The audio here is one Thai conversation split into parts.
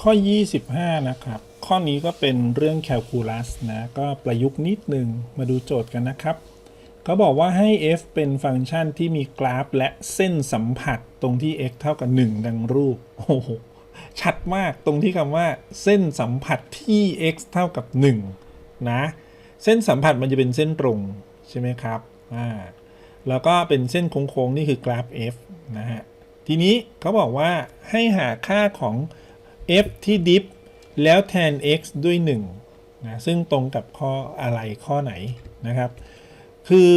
ข้อ 25 นะครับ ข้อนี้ก็เป็นเรื่องแคลคูลัสนะ ก็ประยุกต์นิดหนึ่งมาดูโจทย์กันนะครับ เขาบอกว่าให้ f เป็นฟังก์ชันที่มีกราฟและเส้นสัมผัสตรงที่ x เท่ากับ 1 ดังรูป โอ้โห ชัดมากตรงที่คำว่า เส้นสัมผัสที่ x เท่ากับ 1 นะ เส้นสัมผัสมันจะเป็นเส้นตรงใช่ไหมครับ อ่า แล้วก็เป็นเส้นโค้งๆนี่คือกราฟ f นะฮะ ทีนี้เขาบอกว่าให้หาค่าของ f ที่ดิฟแล้วแทน x ด้วย1นะซึ่งตรงกับข้ออะไรข้อไหนนะครับ คือ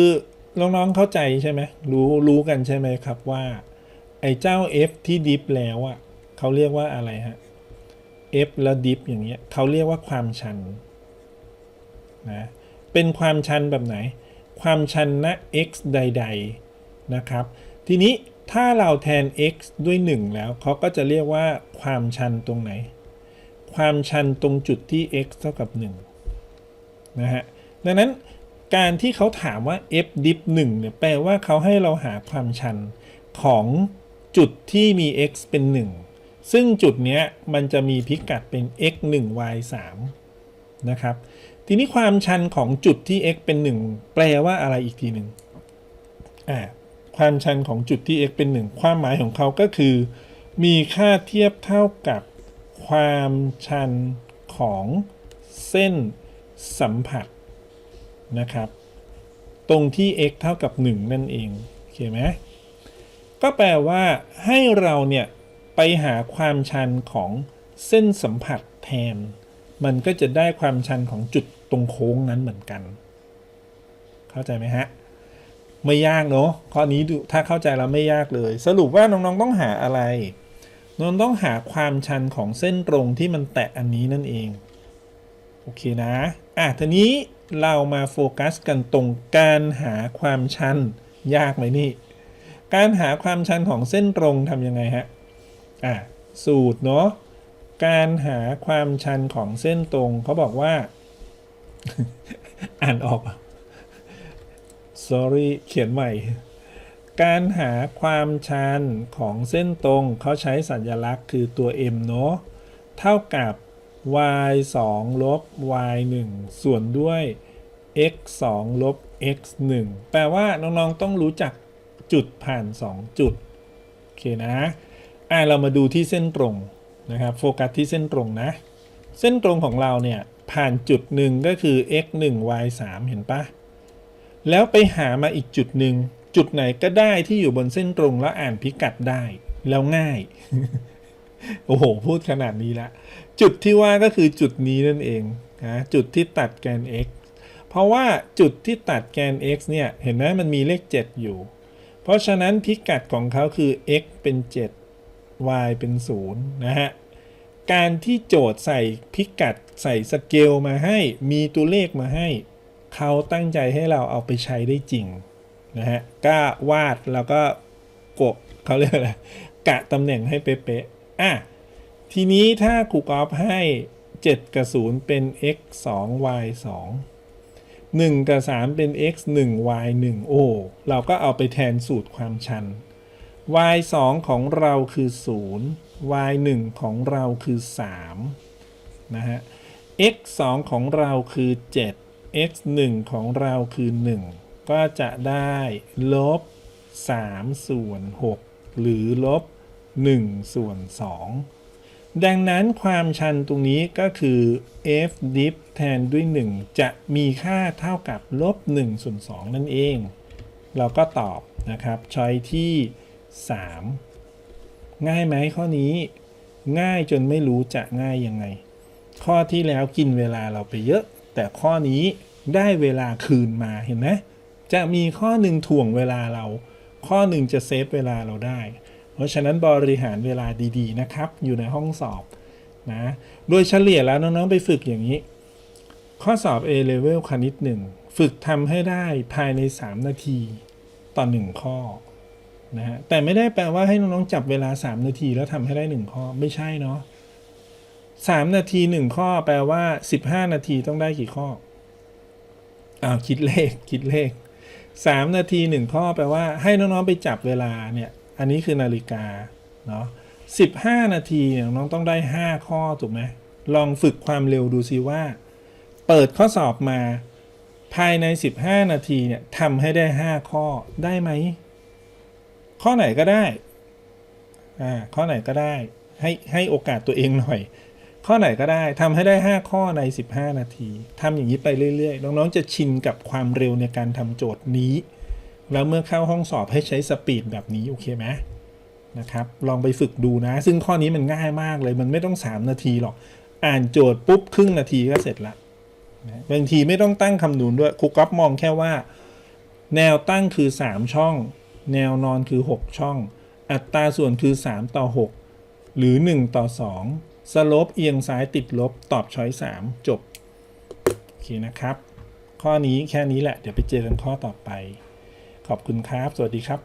น้องๆเข้าใจใช่ไหมรู้รู้กันใช่ไหมครับว่า ไอ้เจ้า f ที่ดิฟแล้วอะเขาเรียกว่าอะไรฮะ f แล้วดิฟอย่างเงี้ยเขาเรียกว่าความชันนะเป็นความชันแบบไหน ความชันณ x ใด ๆนะครับ ทีนี้ถ้าเราแทน x ด้วย 1 แล้วเขาก็จะเรียกว่าความชันตรงไหน ความชันตรงจุดที่ x เท่ากับ1นะฮะดังนั้นการที่เขาถามว่า f diff 1เนี่ยแปลว่าเขาให้เราหาความชันของจุดที่มี x เป็น 1 ซึ่งจุดเนี้ยมันจะมีพิกัดเป็น x 1 y 3นะครับทีนี้ความชันของจุดที่ x เป็น 1 แปลว่าอะไรอีกทีหนึ่งอ่า ความชันของจุดที่ x เป็น 1 ความหมายของเขาก็คือ มีค่าเทียบเท่ากับความชันของเส้นสัมผัสนะครับ ตรงที่ x เท่ากับ 1 นั่นเองโอเคไหมก็แปลว่าให้เราเนี่ยไปหาความชันของเส้นสัมผัสแทน มันก็จะได้ความชันของจุดตรงโค้งนั้นเหมือนกัน เข้าใจไหมฮะ ไม่ยากเนาะข้อนี้ดูถ้าเข้าใจแล้วไม่ยากเลย สรุปว่าน้องๆต้องหาอะไรน้องต้องหาความชันของเส้นตรงที่มันแตะอันนี้นั่นเอง โอเคนะอะทีนี้เรามาโฟกัสกันตรงการหาความชันยากไหมนี่ การหาความชันของเส้นตรงทำยังไงฮะอะสูตรเนาะการหาความชันของเส้นตรงเขาบอกว่า อ่านออก sorry เขียนใหม่ การหาความชันของเส้นตรงเขาใช้สัญลักษณ์คือตัว m เนาะเท่ากับ y 2ลบ y 1ส่วนด้วย x 2ลบ x 1แปลว่าน้องๆต้องรู้จักจุดผ่าน 2 จุด โอเคนะอะเรามาดูที่เส้นตรงนะครับโฟกัสที่เส้นตรงนะ เส้นตรงของเราเนี่ยผ่านจุดหนึ่งก็คือ x 1 y 3เห็นปะ แล้วไปหามาอีกจุดหนึ่ง จุดไหนก็ได้ที่อยู่บนเส้นตรงแล้วอ่านพิกัดได้ แล้วง่าย โอ้โห พูดขนาดนี้ละ จุดที่ว่าก็คือจุดนี้นั่นเองนะจุดที่ตัดแกน x เพราะว่าจุดที่ตัดแกน x เนี่ย เห็นไหมมันมีเลข 7 อยู่ เพราะฉะนั้นพิกัดของเขาคือ x เป็น 7 y เป็น 0 นะฮะการที่โจทย์ใส่พิกัดใส่สเกลมาให้มีตัวเลขมาให้ เขาตั้งใจให้เราเอาไปใช้ได้จริงนะฮะก็วาดแล้วก็กบเขาเรียกอะไรกะตำแหน่งให้เป๊ะๆอะทีนี้ถ้าครูกอล์ฟให้ 7 กับ 0 เป็น x 2 y 2 1 กับ 3 เป็น x 1 y 1 โอ้เราก็เอาไปแทนสูตรความชัน y 2ของเราคือ 0 y 1 ของเราคือ 3 นะฮะ x 2ของเราคือ 7 x 1 ของเราคือ 1 ก็จะได้ลบ3ส่วน6หรือลบ1ส่วน2ดังนั้นความชันตรงนี้ก็คือ f diff แทนด้วย 1 จะมีค่าเท่ากับลบ1ส่วน2นั่นเอง เราก็ตอบนะครับช้อยที่ 3 ง่ายไหมข้อนี้ ง่ายจนไม่รู้จะง่ายยังไง ข้อที่แล้วกินเวลาเราไปเยอะ แต่ข้อนี้ ได้เวลาคืนมาเห็นไหมจะมีข้อหนึ่งถ่วงเวลาเรา ข้อหนึ่งจะเซฟเวลาเราได้ เพราะฉะนั้นบริหารเวลาดีๆนะครับ อยู่ในห้องสอบนะโดยเฉลี่ยแล้วน้องๆไปฝึกอย่างนี้ ข้อสอบ A level คณิตหนึ่งฝึกทำให้ได้ภายใน 3 นาทีต่อ 1 ข้อนะฮะแต่ไม่ได้แปลว่าให้น้องๆจับเวลา 3 นาทีแล้วทำให้ได้ 1 ข้อไม่ใช่เนาะ3นาที 1 ข้อแปลว่า 15 นาทีต้องได้กี่ข้อ อ้าวคิดเลขคิดเลข 3 นาที 1 ข้อแปลว่าให้น้องๆไปจับเวลาเนี่ย อันนี้คือนาฬิกาเนาะ15 นาทีเนี่ยน้องต้องได้ 5 ข้อถูกไหมลองฝึกความเร็วดูซิว่า เปิดข้อสอบมาภายใน 15 นาทีเนี่ยทำให้ได้ 5 ข้อได้ไหม ข้อไหนก็ได้อ่าข้อไหนก็ได้ ให้ให้โอกาสตัวเองหน่อย ข้อไหนก็ได้ทำให้ได้ 5 ข้อใน 15 นาทีทำอย่างนี้ไปเรื่อยๆ น้องๆ จะชินกับความเร็วในการทำโจทย์นี้ แล้วเมื่อเข้าห้องสอบให้ใช้สปีดแบบนี้ โอเคไหมนะครับลองไปฝึกดูนะ ซึ่งข้อนี้มันง่ายมากเลย มันไม่ต้อง 3 นาทีหรอก อ่านโจทย์ปุ๊บครึ่งนาทีก็เสร็จละนะบางทีไม่ต้องตั้งคำนวณด้วยครูก๊อฟมองแค่ว่า แนวตั้งคือ 3 ช่อง แนวนอนคือ 6 ช่อง อัตราส่วนคือ 3 ต่อ 6 หรือ 1 ต่อ 2 สโลปเอียงซ้ายติดลบตอบช้อย 3 จบ โอเคนะครับ ข้อนี้แค่นี้แหละ เดี๋ยวไปเจอกันข้อต่อไป ขอบคุณครับ สวัสดีครับ